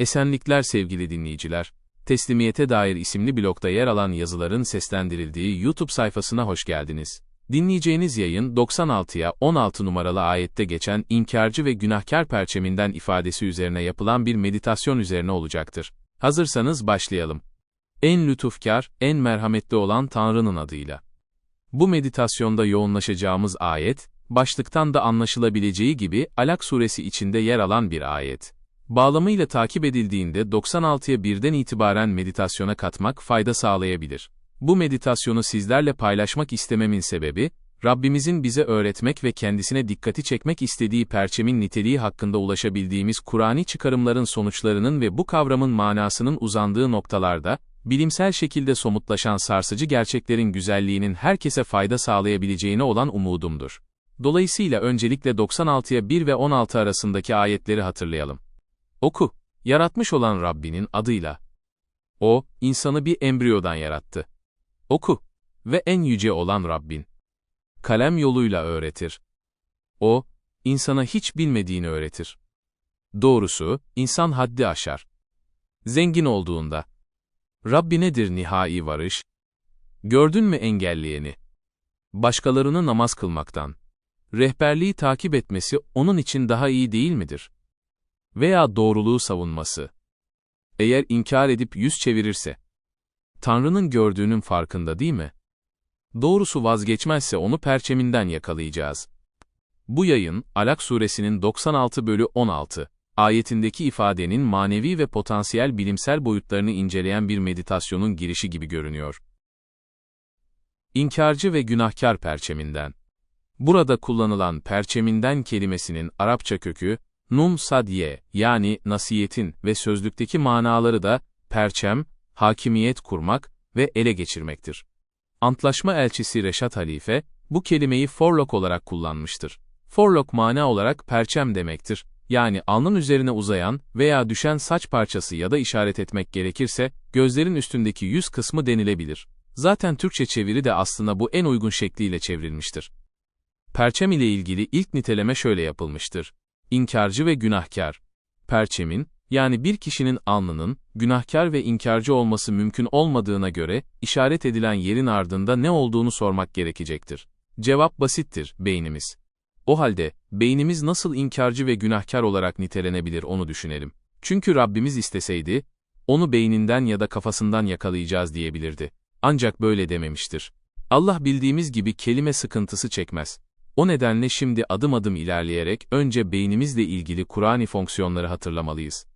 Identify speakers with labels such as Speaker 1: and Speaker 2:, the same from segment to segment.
Speaker 1: Esenlikler sevgili dinleyiciler. Teslimiyete dair isimli blokta yer alan yazıların seslendirildiği YouTube sayfasına hoş geldiniz. Dinleyeceğiniz yayın 96'ya 16 numaralı ayette geçen inkarcı ve günahkar perçeminden ifadesi üzerine yapılan bir meditasyon üzerine olacaktır. Hazırsanız başlayalım. En lütufkar, en merhametli olan Tanrı'nın adıyla. Bu meditasyonda yoğunlaşacağımız ayet, başlıktan da anlaşılabileceği gibi Alak suresi içinde yer alan bir ayet. Bağlamıyla takip edildiğinde 96'ya birden itibaren meditasyona katmak fayda sağlayabilir. Bu meditasyonu sizlerle paylaşmak istememin sebebi, Rabbimizin bize öğretmek ve kendisine dikkati çekmek istediği perçemin niteliği hakkında ulaşabildiğimiz Kur'ani çıkarımların sonuçlarının ve bu kavramın manasının uzandığı noktalarda, bilimsel şekilde somutlaşan sarsıcı gerçeklerin güzelliğinin herkese fayda sağlayabileceğine olan umudumdur. Dolayısıyla öncelikle 96'ya 1 ve 16 arasındaki ayetleri hatırlayalım. Oku, yaratmış olan Rabbinin adıyla. O, insanı bir embriyodan yarattı. Oku, ve en yüce olan Rabbin. Kalem yoluyla öğretir. O, insana hiç bilmediğini öğretir. Doğrusu, insan haddi aşar. Zengin olduğunda. Rabbi nedir nihai varış? Gördün mü engelleyeni? Başkalarını namaz kılmaktan. Rehberliği takip etmesi onun için daha iyi değil midir? Veya doğruluğu savunması. Eğer inkar edip yüz çevirirse. Tanrı'nın gördüğünün farkında değil mi? Doğrusu vazgeçmezse onu perçeminden yakalayacağız. Bu yayın, Alak suresinin 96 bölü 16 ayetindeki ifadenin manevi ve potansiyel bilimsel boyutlarını inceleyen bir meditasyonun girişi gibi görünüyor. İnkarcı ve günahkar perçeminden. Burada kullanılan perçeminden kelimesinin Arapça kökü, Nun sadye yani nasiyetin ve sözlükteki manaları da perçem, hakimiyet kurmak ve ele geçirmektir. Antlaşma elçisi Reşat Halife, bu kelimeyi forlok olarak kullanmıştır. Forlok mana olarak perçem demektir. Yani alnın üzerine uzayan veya düşen saç parçası ya da işaret etmek gerekirse, gözlerin üstündeki yüz kısmı denilebilir. Zaten Türkçe çeviri de aslında bu en uygun şekliyle çevrilmiştir. Perçem ile ilgili ilk niteleme şöyle yapılmıştır. İnkarcı ve günahkar. Perçemin, yani bir kişinin alnının, günahkar ve inkarcı olması mümkün olmadığına göre, işaret edilen yerin ardında ne olduğunu sormak gerekecektir. Cevap basittir, beynimiz. O halde, beynimiz nasıl inkarcı ve günahkar olarak nitelenebilir onu düşünelim. Çünkü Rabbimiz isteseydi, onu beyninden ya da kafasından yakalayacağız diyebilirdi. Ancak böyle dememiştir. Allah bildiğimiz gibi kelime sıkıntısı çekmez. O nedenle şimdi adım adım ilerleyerek önce beynimizle ilgili Kur'ani fonksiyonları hatırlamalıyız.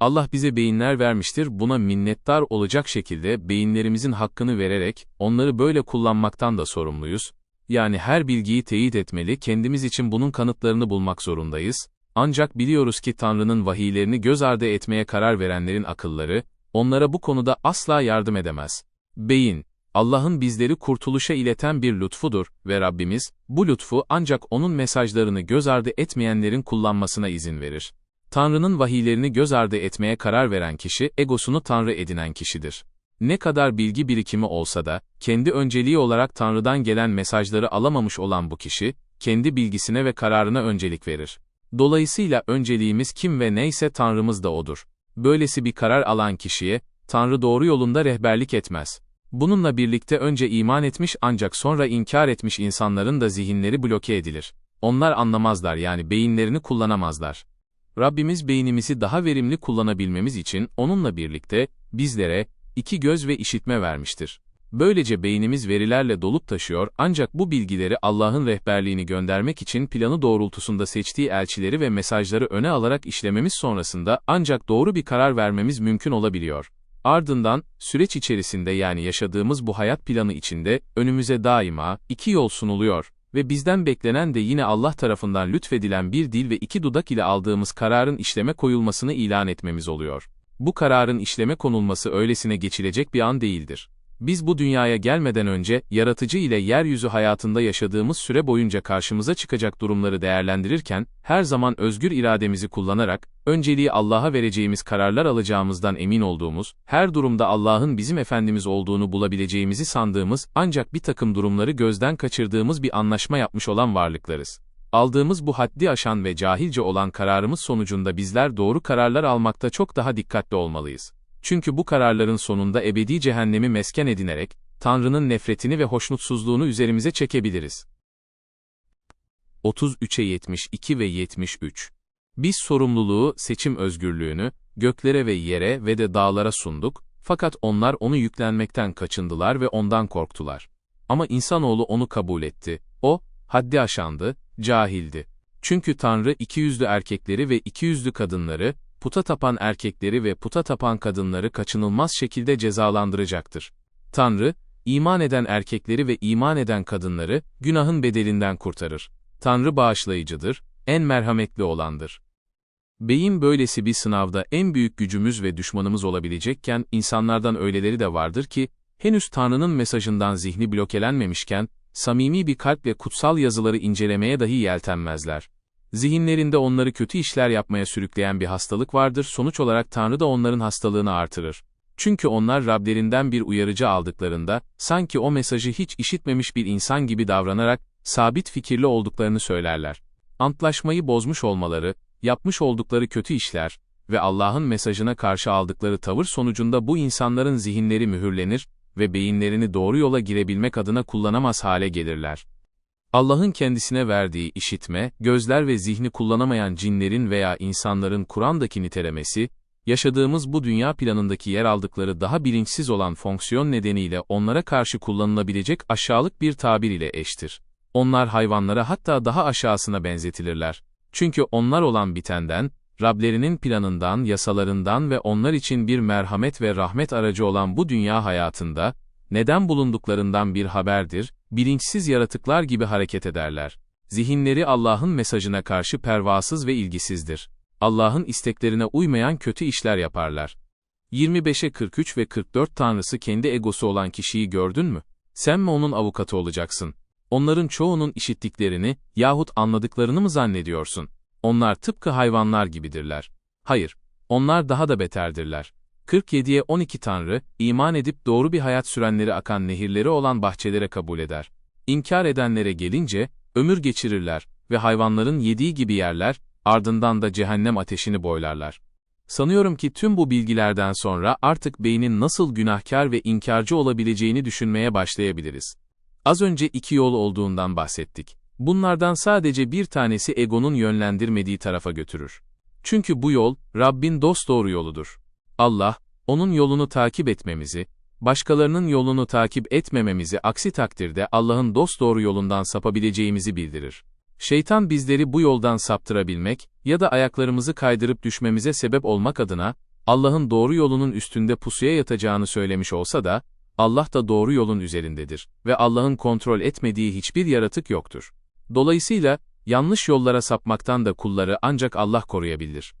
Speaker 1: Allah bize beyinler vermiştir, buna minnettar olacak şekilde beyinlerimizin hakkını vererek onları böyle kullanmaktan da sorumluyuz. Yani her bilgiyi teyit etmeli, kendimiz için bunun kanıtlarını bulmak zorundayız. Ancak biliyoruz ki Tanrı'nın vahiylerini göz ardı etmeye karar verenlerin akılları, onlara bu konuda asla yardım edemez. Beyin, Allah'ın bizleri kurtuluşa ileten bir lütfudur ve Rabbimiz, bu lütfu ancak onun mesajlarını göz ardı etmeyenlerin kullanmasına izin verir. Tanrı'nın vahiylerini göz ardı etmeye karar veren kişi, egosunu Tanrı edinen kişidir. Ne kadar bilgi birikimi olsa da, kendi önceliği olarak Tanrı'dan gelen mesajları alamamış olan bu kişi, kendi bilgisine ve kararına öncelik verir. Dolayısıyla önceliğimiz kim ve neyse Tanrımız da odur. Böylesi bir karar alan kişiye, Tanrı doğru yolunda rehberlik etmez. Bununla birlikte önce iman etmiş ancak sonra inkar etmiş insanların da zihinleri bloke edilir. Onlar anlamazlar yani beyinlerini kullanamazlar. Rabbimiz beynimizi daha verimli kullanabilmemiz için onunla birlikte bizlere iki göz ve işitme vermiştir. Böylece beynimiz verilerle dolup taşıyor ancak bu bilgileri Allah'ın rehberliğini göndermek için planı doğrultusunda seçtiği elçileri ve mesajları öne alarak işlememiz sonrasında ancak doğru bir karar vermemiz mümkün olabiliyor. Ardından, süreç içerisinde yani yaşadığımız bu hayat planı içinde, önümüze daima, iki yol sunuluyor ve bizden beklenen de yine Allah tarafından lütfedilen bir dil ve iki dudak ile aldığımız kararın işleme koyulmasını ilan etmemiz oluyor. Bu kararın işleme konulması öylesine geçilecek bir an değildir. Biz bu dünyaya gelmeden önce, yaratıcı ile yeryüzü hayatında yaşadığımız süre boyunca karşımıza çıkacak durumları değerlendirirken, her zaman özgür irademizi kullanarak, önceliği Allah'a vereceğimiz kararlar alacağımızdan emin olduğumuz, her durumda Allah'ın bizim Efendimiz olduğunu bulabileceğimizi sandığımız, ancak bir takım durumları gözden kaçırdığımız bir anlaşma yapmış olan varlıklarız. Aldığımız bu haddi aşan ve cahilce olan kararımız sonucunda bizler doğru kararlar almakta çok daha dikkatli olmalıyız. Çünkü bu kararların sonunda ebedi cehennemi mesken edinerek, Tanrı'nın nefretini ve hoşnutsuzluğunu üzerimize çekebiliriz. 33'e 72 ve 73 Biz sorumluluğu, seçim özgürlüğünü, göklere ve yere ve de dağlara sunduk, fakat onlar onu yüklenmekten kaçındılar ve ondan korktular. Ama insanoğlu onu kabul etti. O, haddi aşandı, cahildi. Çünkü Tanrı ikiyüzlü erkekleri ve ikiyüzlü kadınları, puta tapan erkekleri ve puta tapan kadınları kaçınılmaz şekilde cezalandıracaktır. Tanrı, iman eden erkekleri ve iman eden kadınları, günahın bedelinden kurtarır. Tanrı bağışlayıcıdır, en merhametli olandır. Beyin böylesi bir sınavda en büyük gücümüz ve düşmanımız olabilecekken, insanlardan öyleleri de vardır ki, henüz Tanrı'nın mesajından zihni blokelenmemişken, samimi bir kalp ve kutsal yazıları incelemeye dahi yeltenmezler. Zihinlerinde onları kötü işler yapmaya sürükleyen bir hastalık vardır, sonuç olarak Tanrı da onların hastalığını artırır. Çünkü onlar Rablerinden bir uyarıcı aldıklarında, sanki o mesajı hiç işitmemiş bir insan gibi davranarak, sabit fikirli olduklarını söylerler. Antlaşmayı bozmuş olmaları, yapmış oldukları kötü işler ve Allah'ın mesajına karşı aldıkları tavır sonucunda bu insanların zihinleri mühürlenir ve beyinlerini doğru yola girebilmek adına kullanamaz hale gelirler. Allah'ın kendisine verdiği işitme, gözler ve zihni kullanamayan cinlerin veya insanların Kur'an'daki nitelemesi, yaşadığımız bu dünya planındaki yer aldıkları daha bilinçsiz olan fonksiyon nedeniyle onlara karşı kullanılabilecek aşağılık bir tabir ile eştir. Onlar hayvanlara hatta daha aşağısına benzetilirler. Çünkü onlar olan bitenden, Rablerinin planından, yasalarından ve onlar için bir merhamet ve rahmet aracı olan bu dünya hayatında, neden bulunduklarından bir haberdir, bilinçsiz yaratıklar gibi hareket ederler. Zihinleri Allah'ın mesajına karşı pervasız ve ilgisizdir. Allah'ın isteklerine uymayan kötü işler yaparlar. 25'e 43 ve 44 Tanrısı kendi egosu olan kişiyi gördün mü? Sen mi onun avukatı olacaksın? Onların çoğunun işittiklerini yahut anladıklarını mı zannediyorsun? Onlar tıpkı hayvanlar gibidirler. Hayır, onlar daha da beterdirler. 47'ye 12 Tanrı, iman edip doğru bir hayat sürenleri akan nehirleri olan bahçelere kabul eder. İnkar edenlere gelince, ömür geçirirler ve hayvanların yediği gibi yerler, ardından da cehennem ateşini boylarlar. Sanıyorum ki tüm bu bilgilerden sonra artık beynin nasıl günahkar ve inkarcı olabileceğini düşünmeye başlayabiliriz. Az önce iki yol olduğundan bahsettik. Bunlardan sadece bir tanesi egonun yönlendirmediği tarafa götürür. Çünkü bu yol, Rabbin dosdoğru yoludur. Allah, onun yolunu takip etmemizi, başkalarının yolunu takip etmememizi aksi takdirde Allah'ın dosdoğru yolundan sapabileceğimizi bildirir. Şeytan bizleri bu yoldan saptırabilmek ya da ayaklarımızı kaydırıp düşmemize sebep olmak adına, Allah'ın doğru yolunun üstünde pusuya yatacağını söylemiş olsa da, Allah da doğru yolun üzerindedir ve Allah'ın kontrol etmediği hiçbir yaratık yoktur. Dolayısıyla, yanlış yollara sapmaktan da kulları ancak Allah koruyabilir.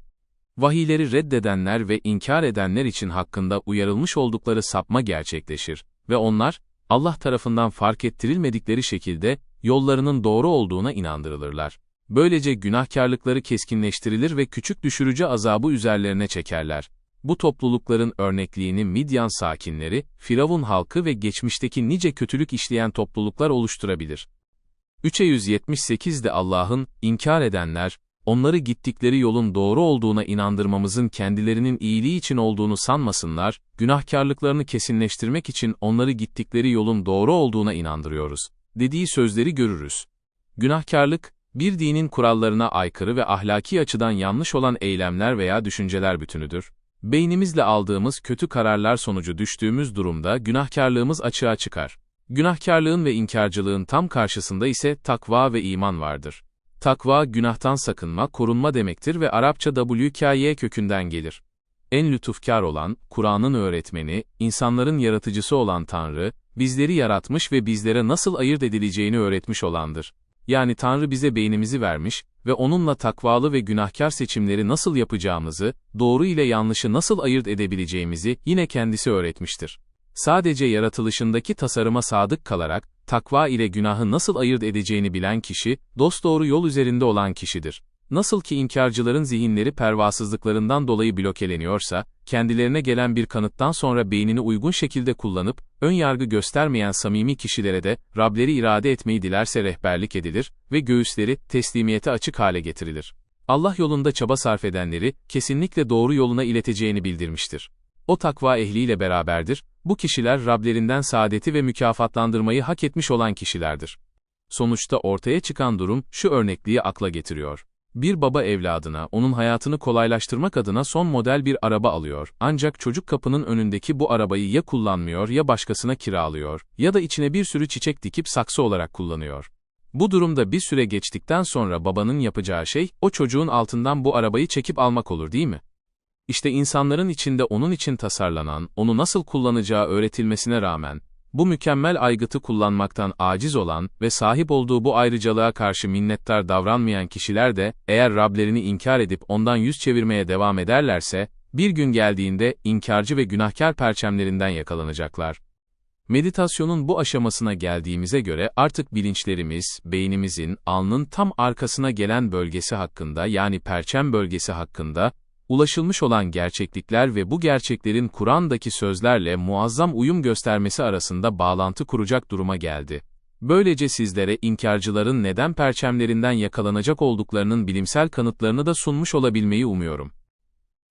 Speaker 1: Vahiyleri reddedenler ve inkar edenler için hakkında uyarılmış oldukları sapma gerçekleşir ve onlar, Allah tarafından fark ettirilmedikleri şekilde, yollarının doğru olduğuna inandırılırlar. Böylece günahkarlıkları keskinleştirilir ve küçük düşürücü azabı üzerlerine çekerler. Bu toplulukların örnekliğini Midyan sakinleri, Firavun halkı ve geçmişteki nice kötülük işleyen topluluklar oluşturabilir. 3'e 178'de Allah'ın, inkar edenler, onları gittikleri yolun doğru olduğuna inandırmamızın kendilerinin iyiliği için olduğunu sanmasınlar, günahkarlıklarını kesinleştirmek için onları gittikleri yolun doğru olduğuna inandırıyoruz, dediği sözleri görürüz. Günahkarlık, bir dinin kurallarına aykırı ve ahlaki açıdan yanlış olan eylemler veya düşünceler bütünüdür. Beynimizle aldığımız kötü kararlar sonucu düştüğümüz durumda günahkarlığımız açığa çıkar. Günahkarlığın ve inkarcılığın tam karşısında ise takva ve iman vardır. Takva, günahtan sakınma, korunma demektir ve Arapça WKY kökünden gelir. En lütufkar olan, Kur'an'ın öğretmeni, insanların yaratıcısı olan Tanrı, bizleri yaratmış ve bizlere nasıl ayırt edileceğini öğretmiş olandır. Yani Tanrı bize beynimizi vermiş ve onunla takvalı ve günahkar seçimleri nasıl yapacağımızı, doğru ile yanlışı nasıl ayırt edebileceğimizi yine kendisi öğretmiştir. Sadece yaratılışındaki tasarıma sadık kalarak, takva ile günahı nasıl ayırt edeceğini bilen kişi, dosdoğru yol üzerinde olan kişidir. Nasıl ki inkarcıların zihinleri pervasızlıklarından dolayı blokeleniyorsa, kendilerine gelen bir kanıttan sonra beynini uygun şekilde kullanıp, ön yargı göstermeyen samimi kişilere de, Rableri irade etmeyi dilerse rehberlik edilir ve göğüsleri, teslimiyete açık hale getirilir. Allah yolunda çaba sarf edenleri, kesinlikle doğru yoluna ileteceğini bildirmiştir. O takva ehliyle beraberdir, bu kişiler Rablerinden saadeti ve mükafatlandırmayı hak etmiş olan kişilerdir. Sonuçta ortaya çıkan durum, şu örnekliği akla getiriyor. Bir baba evladına, onun hayatını kolaylaştırmak adına son model bir araba alıyor. Ancak çocuk kapının önündeki bu arabayı ya kullanmıyor ya başkasına kiralıyor ya da içine bir sürü çiçek dikip saksı olarak kullanıyor. Bu durumda bir süre geçtikten sonra babanın yapacağı şey, o çocuğun altından bu arabayı çekip almak olur değil mi? İşte insanların içinde onun için tasarlanan, onu nasıl kullanacağı öğretilmesine rağmen, bu mükemmel aygıtı kullanmaktan aciz olan ve sahip olduğu bu ayrıcalığa karşı minnettar davranmayan kişiler de, eğer Rablerini inkar edip ondan yüz çevirmeye devam ederlerse, bir gün geldiğinde inkarcı ve günahkar perçemlerinden yakalanacaklar. Meditasyonun bu aşamasına geldiğimize göre artık bilinçlerimiz, beynimizin, alnın tam arkasına gelen bölgesi hakkında yani perçem bölgesi hakkında, ulaşılmış olan gerçeklikler ve bu gerçeklerin Kur'an'daki sözlerle muazzam uyum göstermesi arasında bağlantı kuracak duruma geldi. Böylece sizlere inkarcıların neden perçemlerinden yakalanacak olduklarının bilimsel kanıtlarını da sunmuş olabilmeyi umuyorum.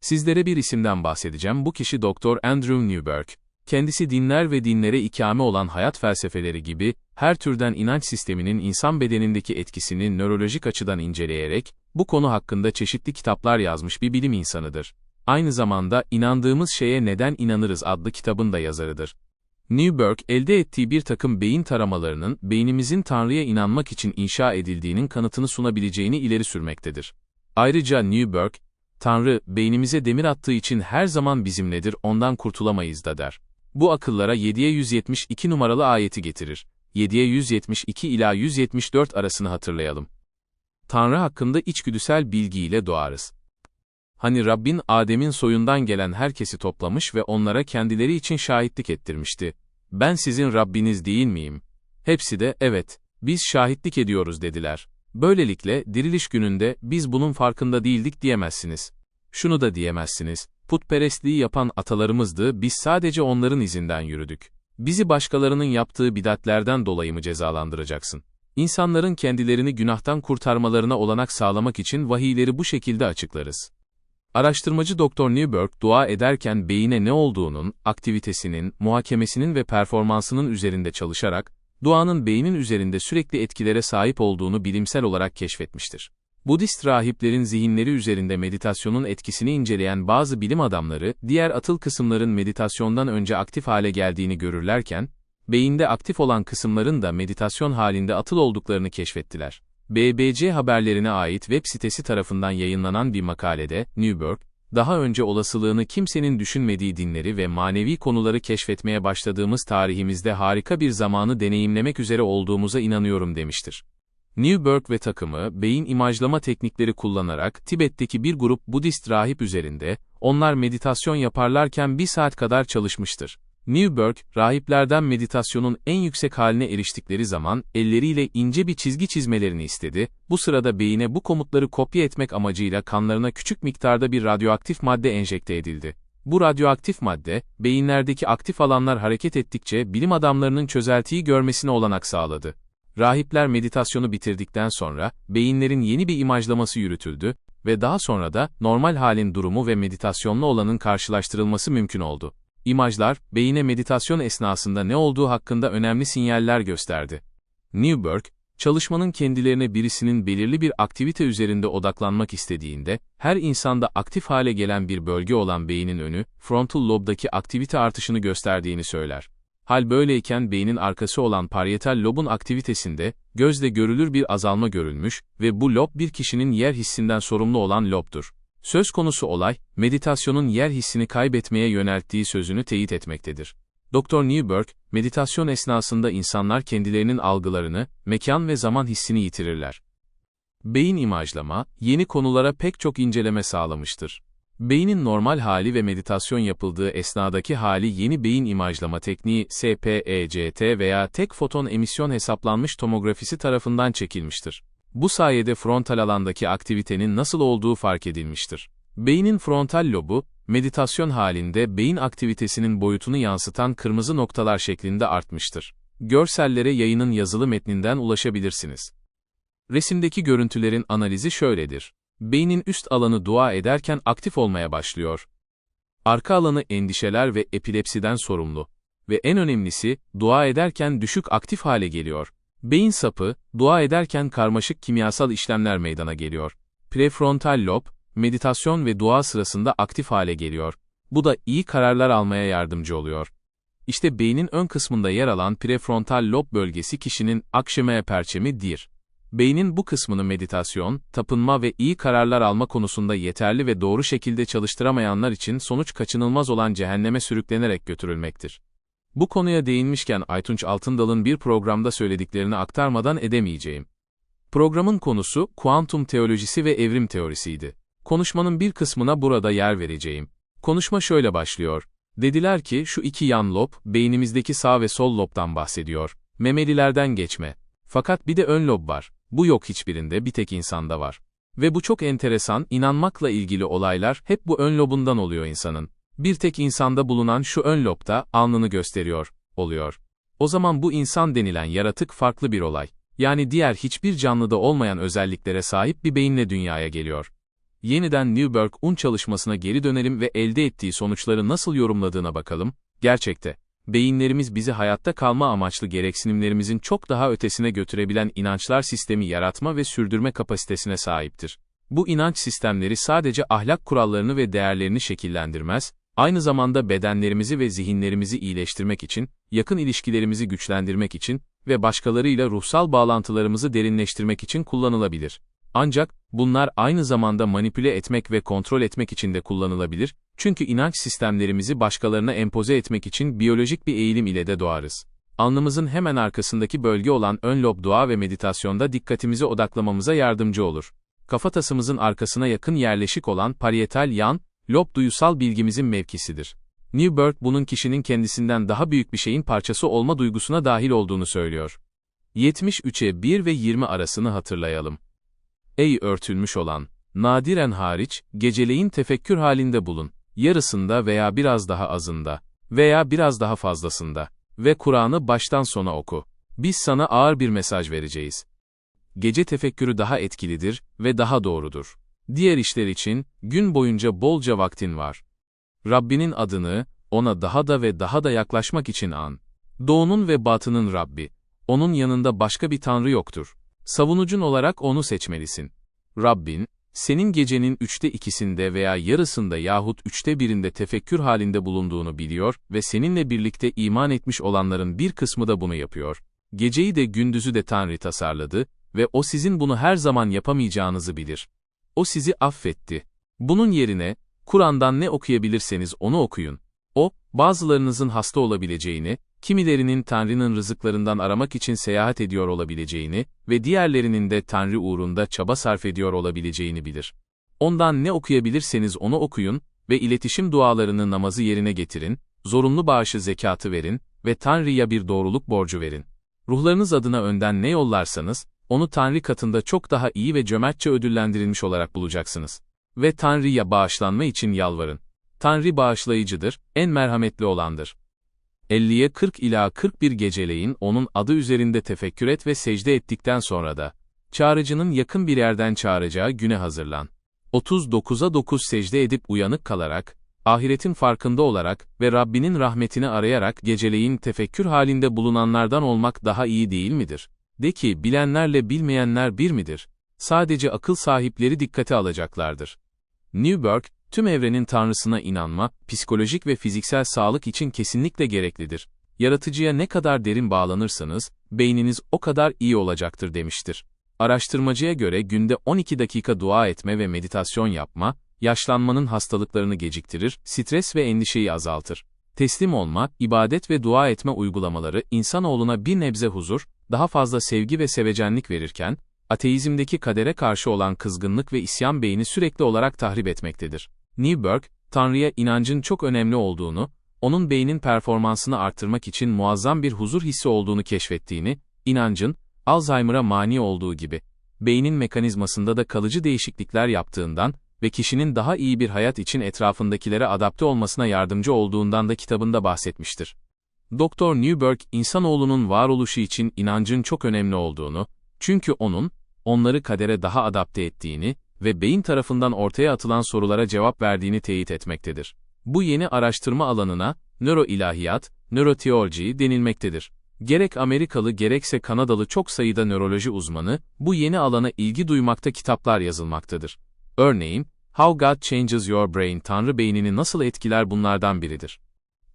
Speaker 1: Sizlere bir isimden bahsedeceğim. Bu kişi Dr. Andrew Newberg. Kendisi dinler ve dinlere ikame olan hayat felsefeleri gibi, her türden inanç sisteminin insan bedenindeki etkisini nörolojik açıdan inceleyerek, bu konu hakkında çeşitli kitaplar yazmış bir bilim insanıdır. Aynı zamanda İnandığımız Şeye Neden İnanırız adlı kitabın da yazarıdır. Newberg, elde ettiği bir takım beyin taramalarının, beynimizin Tanrı'ya inanmak için inşa edildiğinin kanıtını sunabileceğini ileri sürmektedir. Ayrıca Newberg, Tanrı, beynimize demir attığı için her zaman bizimledir, ondan kurtulamayız da der. Bu akıllara 7'ye 172 numaralı ayeti getirir. 7'ye 172 ila 174 arasını hatırlayalım. Tanrı hakkında içgüdüsel bilgiyle doğarız. Hani Rabbin Adem'in soyundan gelen herkesi toplamış ve onlara kendileri için şahitlik ettirmişti. Ben sizin Rabbiniz değil miyim? Hepsi de, evet, biz şahitlik ediyoruz dediler. Böylelikle, diriliş gününde, biz bunun farkında değildik diyemezsiniz. Şunu da diyemezsiniz, putperestliği yapan atalarımızdı, biz sadece onların izinden yürüdük. Bizi başkalarının yaptığı bidatlerden dolayı mı cezalandıracaksın? İnsanların kendilerini günahtan kurtarmalarına olanak sağlamak için vahiyleri bu şekilde açıklarız. Araştırmacı Dr. Newberg dua ederken beyine ne olduğunun, aktivitesinin, muhakemesinin ve performansının üzerinde çalışarak, duanın beynin üzerinde sürekli etkilere sahip olduğunu bilimsel olarak keşfetmiştir. Budist rahiplerin zihinleri üzerinde meditasyonun etkisini inceleyen bazı bilim adamları, diğer atıl kısımların meditasyondan önce aktif hale geldiğini görürlerken, beyinde aktif olan kısımların da meditasyon halinde atıl olduklarını keşfettiler. BBC haberlerine ait web sitesi tarafından yayınlanan bir makalede, Newberg, daha önce olasılığını kimsenin düşünmediği dinleri ve manevi konuları keşfetmeye başladığımız tarihimizde harika bir zamanı deneyimlemek üzere olduğumuza inanıyorum demiştir. Newberg ve takımı, beyin imajlama teknikleri kullanarak Tibet'teki bir grup Budist rahip üzerinde, onlar meditasyon yaparlarken bir saat kadar çalışmıştır. Newberg, rahiplerden meditasyonun en yüksek haline eriştikleri zaman, elleriyle ince bir çizgi çizmelerini istedi, bu sırada beyine bu komutları kopya etmek amacıyla kanlarına küçük miktarda bir radyoaktif madde enjekte edildi. Bu radyoaktif madde, beyinlerdeki aktif alanlar hareket ettikçe bilim adamlarının çözeltiyi görmesine olanak sağladı. Rahipler meditasyonu bitirdikten sonra, beyinlerin yeni bir imajlaması yürütüldü ve daha sonra da normal halin durumu ve meditasyonlu olanın karşılaştırılması mümkün oldu. İmajlar, beyine meditasyon esnasında ne olduğu hakkında önemli sinyaller gösterdi. Newberg, çalışmanın kendilerine birisinin belirli bir aktivite üzerinde odaklanmak istediğinde, her insanda aktif hale gelen bir bölge olan beynin önü, frontal lobdaki aktivite artışını gösterdiğini söyler. Hal böyleyken beynin arkası olan parietal lobun aktivitesinde, gözle görülür bir azalma görülmüş ve bu lob bir kişinin yer hissinden sorumlu olan lobdur. Söz konusu olay, meditasyonun yer hissini kaybetmeye yönelttiği sözünü teyit etmektedir. Dr. Newberg, meditasyon esnasında insanlar kendilerinin algılarını, mekan ve zaman hissini yitirirler. Beyin imajlama, yeni konulara pek çok inceleme sağlamıştır. Beynin normal hali ve meditasyon yapıldığı esnadaki hali yeni beyin imajlama tekniği SPECT veya tek foton emisyon hesaplanmış tomografisi tarafından çekilmiştir. Bu sayede frontal alandaki aktivitenin nasıl olduğu fark edilmiştir. Beynin frontal lobu, meditasyon halinde beyin aktivitesinin boyutunu yansıtan kırmızı noktalar şeklinde artmıştır. Görsellere yayının yazılı metninden ulaşabilirsiniz. Resimdeki görüntülerin analizi şöyledir. Beynin üst alanı dua ederken aktif olmaya başlıyor. Arka alanı endişeler ve epilepsiden sorumlu. Ve en önemlisi, dua ederken düşük aktif hale geliyor. Beyin sapı, dua ederken karmaşık kimyasal işlemler meydana geliyor. Prefrontal lob, meditasyon ve dua sırasında aktif hale geliyor. Bu da iyi kararlar almaya yardımcı oluyor. İşte beynin ön kısmında yer alan prefrontal lob bölgesi kişinin akşemaya perçemidir. Beynin bu kısmını meditasyon, tapınma ve iyi kararlar alma konusunda yeterli ve doğru şekilde çalıştıramayanlar için sonuç kaçınılmaz olan cehenneme sürüklenerek götürülmektir. Bu konuya değinmişken Aytunç Altındal'ın bir programda söylediklerini aktarmadan edemeyeceğim. Programın konusu kuantum teolojisi ve evrim teorisiydi. Konuşmanın bir kısmına burada yer vereceğim. Konuşma şöyle başlıyor. Dediler ki şu iki yan lob, beynimizdeki sağ ve sol lobdan bahsediyor. Memelilerden geçme. Fakat bir de ön lob var. Bu yok hiçbirinde, bir tek insanda var. Ve bu çok enteresan, inanmakla ilgili olaylar hep bu ön lobundan oluyor insanın. Bir tek insanda bulunan şu ön lobda alnını gösteriyor, oluyor. O zaman bu insan denilen yaratık farklı bir olay. Yani diğer hiçbir canlıda olmayan özelliklere sahip bir beyinle dünyaya geliyor. Yeniden Newberg-Un çalışmasına geri dönelim ve elde ettiği sonuçları nasıl yorumladığına bakalım. Gerçekte, beyinlerimiz bizi hayatta kalma amaçlı gereksinimlerimizin çok daha ötesine götürebilen inançlar sistemi yaratma ve sürdürme kapasitesine sahiptir. Bu inanç sistemleri sadece ahlak kurallarını ve değerlerini şekillendirmez, aynı zamanda bedenlerimizi ve zihinlerimizi iyileştirmek için, yakın ilişkilerimizi güçlendirmek için ve başkalarıyla ruhsal bağlantılarımızı derinleştirmek için kullanılabilir. Ancak, bunlar aynı zamanda manipüle etmek ve kontrol etmek için de kullanılabilir, çünkü inanç sistemlerimizi başkalarına empoze etmek için biyolojik bir eğilim ile de doğarız. Alnımızın hemen arkasındaki bölge olan ön lob dua ve meditasyonda dikkatimizi odaklamamıza yardımcı olur. Kafatasımızın arkasına yakın yerleşik olan parietal yan, lob duyusal bilgimizin mevkisidir. Newberg bunun kişinin kendisinden daha büyük bir şeyin parçası olma duygusuna dahil olduğunu söylüyor. 73'e 1 ve 20 arasını hatırlayalım. Ey örtülmüş olan, nadiren hariç, geceleyin tefekkür halinde bulun, yarısında veya biraz daha azında, veya biraz daha fazlasında, ve Kur'an'ı baştan sona oku. Biz sana ağır bir mesaj vereceğiz. Gece tefekkürü daha etkilidir ve daha doğrudur. Diğer işler için, gün boyunca bolca vaktin var. Rabbinin adını, ona daha da ve daha da yaklaşmak için an. Doğunun ve batının Rabbi. Onun yanında başka bir tanrı yoktur. Savunucun olarak onu seçmelisin. Rabbin, senin gecenin üçte ikisinde veya yarısında yahut üçte birinde tefekkür halinde bulunduğunu biliyor ve seninle birlikte iman etmiş olanların bir kısmı da bunu yapıyor. Geceyi de gündüzü de Tanrı tasarladı ve o sizin bunu her zaman yapamayacağınızı bilir. O sizi affetti. Bunun yerine, Kur'an'dan ne okuyabilirseniz onu okuyun. O, bazılarınızın hasta olabileceğini, kimilerinin Tanrı'nın rızıklarından aramak için seyahat ediyor olabileceğini ve diğerlerinin de Tanrı uğrunda çaba sarf ediyor olabileceğini bilir. Ondan ne okuyabilirseniz onu okuyun ve iletişim dualarını namazı yerine getirin, zorunlu bağışı zekatı verin ve Tanrı'ya bir doğruluk borcu verin. Ruhlarınız adına önden ne yollarsanız, onu Tanrı katında çok daha iyi ve cömertçe ödüllendirilmiş olarak bulacaksınız. Ve Tanrı'ya bağışlanma için yalvarın. Tanrı bağışlayıcıdır, en merhametli olandır. 50'ye 40 ila 41 geceleyin onun adı üzerinde tefekkür et ve secde ettikten sonra da, çağrıcının yakın bir yerden çağıracağı güne hazırlan. 39'a 9 secde edip uyanık kalarak, ahiretin farkında olarak ve Rabbinin rahmetini arayarak geceleyin tefekkür halinde bulunanlardan olmak daha iyi değil midir? De ki, bilenlerle bilmeyenler bir midir? Sadece akıl sahipleri dikkate alacaklardır. Newberg, tüm evrenin tanrısına inanma, psikolojik ve fiziksel sağlık için kesinlikle gereklidir. Yaratıcıya ne kadar derin bağlanırsanız, beyniniz o kadar iyi olacaktır demiştir. Araştırmacıya göre günde 12 dakika dua etme ve meditasyon yapma, yaşlanmanın hastalıklarını geciktirir, stres ve endişeyi azaltır. Teslim olma, ibadet ve dua etme uygulamaları insanoğluna bir nebze huzur, daha fazla sevgi ve sevecenlik verirken, ateizmdeki kadere karşı olan kızgınlık ve isyan beyni sürekli olarak tahrip etmektedir. Newberg, Tanrı'ya inancın çok önemli olduğunu, onun beynin performansını arttırmak için muazzam bir huzur hissi olduğunu keşfettiğini, inancın, Alzheimer'a mani olduğu gibi, beynin mekanizmasında da kalıcı değişiklikler yaptığından ve kişinin daha iyi bir hayat için etrafındakilere adapte olmasına yardımcı olduğundan da kitabında bahsetmiştir. Doktor Newberg, insanoğlunun varoluşu için inancın çok önemli olduğunu, çünkü onun, onları kadere daha adapte ettiğini ve beyin tarafından ortaya atılan sorulara cevap verdiğini teyit etmektedir. Bu yeni araştırma alanına, nöroilahiyat, nöroteoloji denilmektedir. Gerek Amerikalı gerekse Kanadalı çok sayıda nöroloji uzmanı, bu yeni alana ilgi duymakta kitaplar yazılmaktadır. Örneğin, How God Changes Your Brain, Tanrı beynini nasıl etkiler bunlardan biridir.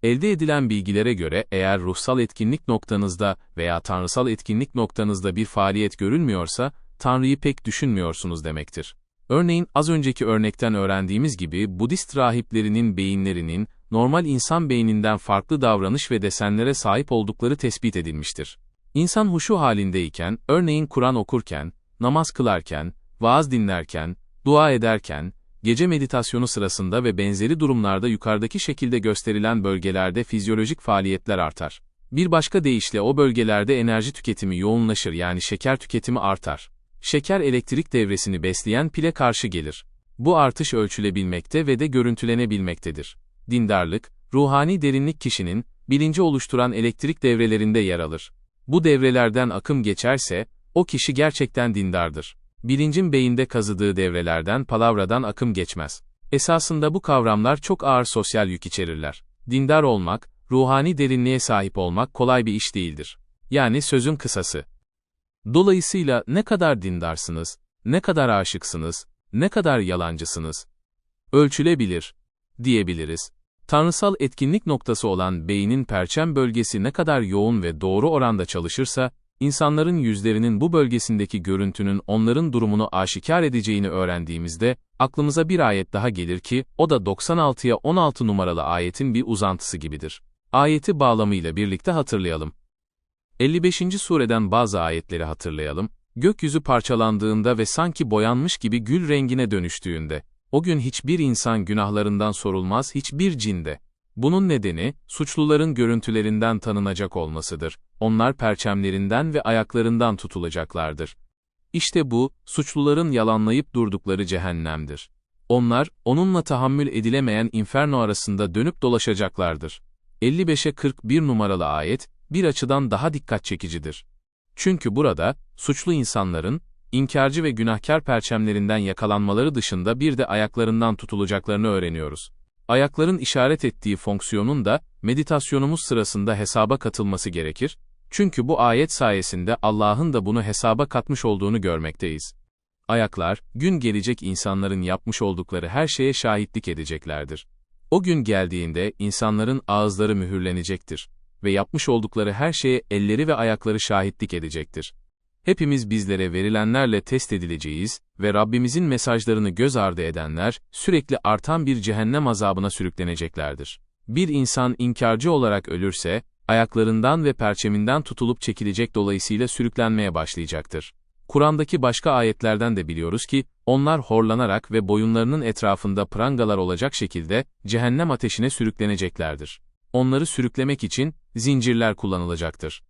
Speaker 1: Elde edilen bilgilere göre eğer ruhsal etkinlik noktanızda veya tanrısal etkinlik noktanızda bir faaliyet görülmüyorsa, Tanrı'yı pek düşünmüyorsunuz demektir. Örneğin az önceki örnekten öğrendiğimiz gibi Budist rahiplerinin beyinlerinin normal insan beyninden farklı davranış ve desenlere sahip oldukları tespit edilmiştir. İnsan huşu halindeyken, örneğin Kur'an okurken, namaz kılarken, vaaz dinlerken, dua ederken, gece meditasyonu sırasında ve benzeri durumlarda yukarıdaki şekilde gösterilen bölgelerde fizyolojik faaliyetler artar. Bir başka deyişle o bölgelerde enerji tüketimi yoğunlaşır yani şeker tüketimi artar. Şeker elektrik devresini besleyen pile karşı gelir. Bu artış ölçülebilmekte ve de görüntülenebilmektedir. Dindarlık, ruhani derinlik kişinin, bilinci oluşturan elektrik devrelerinde yer alır. Bu devrelerden akım geçerse, o kişi gerçekten dindardır. Bilincin beyinde kazıdığı devrelerden palavradan akım geçmez. Esasında bu kavramlar çok ağır sosyal yük içerirler. Dindar olmak, ruhani derinliğe sahip olmak kolay bir iş değildir. Yani sözün kısası. Dolayısıyla ne kadar dindarsınız, ne kadar aşıksınız, ne kadar yalancısınız? Ölçülebilir, diyebiliriz. Tanrısal etkinlik noktası olan beynin perçem bölgesi ne kadar yoğun ve doğru oranda çalışırsa, insanların yüzlerinin bu bölgesindeki görüntünün onların durumunu aşikar edeceğini öğrendiğimizde, aklımıza bir ayet daha gelir ki, o da 96'ya 16 numaralı ayetin bir uzantısı gibidir. Ayeti bağlamıyla birlikte hatırlayalım. 55. sureden bazı ayetleri hatırlayalım. Gökyüzü parçalandığında ve sanki boyanmış gibi gül rengine dönüştüğünde, o gün hiçbir insan günahlarından sorulmaz hiçbir cinde. Bunun nedeni, suçluların görüntülerinden tanınacak olmasıdır. Onlar perçemlerinden ve ayaklarından tutulacaklardır. İşte bu, suçluların yalanlayıp durdukları cehennemdir. Onlar, onunla tahammül edilemeyen inferno arasında dönüp dolaşacaklardır. 55'e 41 numaralı ayet, bir açıdan daha dikkat çekicidir. Çünkü burada, suçlu insanların, inkarcı ve günahkar perçemlerinden yakalanmaları dışında bir de ayaklarından tutulacaklarını öğreniyoruz. Ayakların işaret ettiği fonksiyonun da, meditasyonumuz sırasında hesaba katılması gerekir, çünkü bu ayet sayesinde Allah'ın da bunu hesaba katmış olduğunu görmekteyiz. Ayaklar, gün gelecek insanların yapmış oldukları her şeye şahitlik edeceklerdir. O gün geldiğinde insanların ağızları mühürlenecektir ve yapmış oldukları her şeye elleri ve ayakları şahitlik edecektir. Hepimiz bizlere verilenlerle test edileceğiz ve Rabbimizin mesajlarını göz ardı edenler, sürekli artan bir cehennem azabına sürükleneceklerdir. Bir insan inkarcı olarak ölürse, ayaklarından ve perçeminden tutulup çekilecek dolayısıyla sürüklenmeye başlayacaktır. Kur'an'daki başka ayetlerden de biliyoruz ki, onlar horlanarak ve boyunlarının etrafında prangalar olacak şekilde, cehennem ateşine sürükleneceklerdir. Onları sürüklemek için, zincirler kullanılacaktır.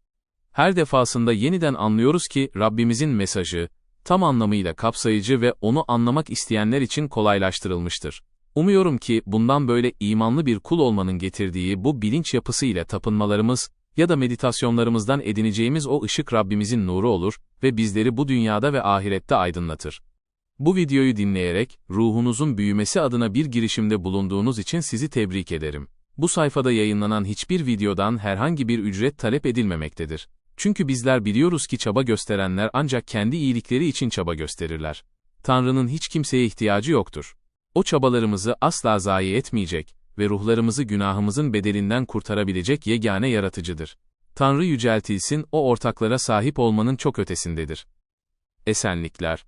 Speaker 1: Her defasında yeniden anlıyoruz ki Rabbimizin mesajı, tam anlamıyla kapsayıcı ve onu anlamak isteyenler için kolaylaştırılmıştır. Umuyorum ki bundan böyle imanlı bir kul olmanın getirdiği bu bilinç yapısı ile tapınmalarımız ya da meditasyonlarımızdan edineceğimiz o ışık Rabbimizin nuru olur ve bizleri bu dünyada ve ahirette aydınlatır. Bu videoyu dinleyerek ruhunuzun büyümesi adına bir girişimde bulunduğunuz için sizi tebrik ederim. Bu sayfada yayınlanan hiçbir videodan herhangi bir ücret talep edilmemektedir. Çünkü bizler biliyoruz ki çaba gösterenler ancak kendi iyilikleri için çaba gösterirler. Tanrı'nın hiç kimseye ihtiyacı yoktur. O çabalarımızı asla zayi etmeyecek ve ruhlarımızı günahımızın bedelinden kurtarabilecek yegane yaratıcıdır. Tanrı yüceltilsin, o ortaklara sahip olmanın çok ötesindedir. Esenlikler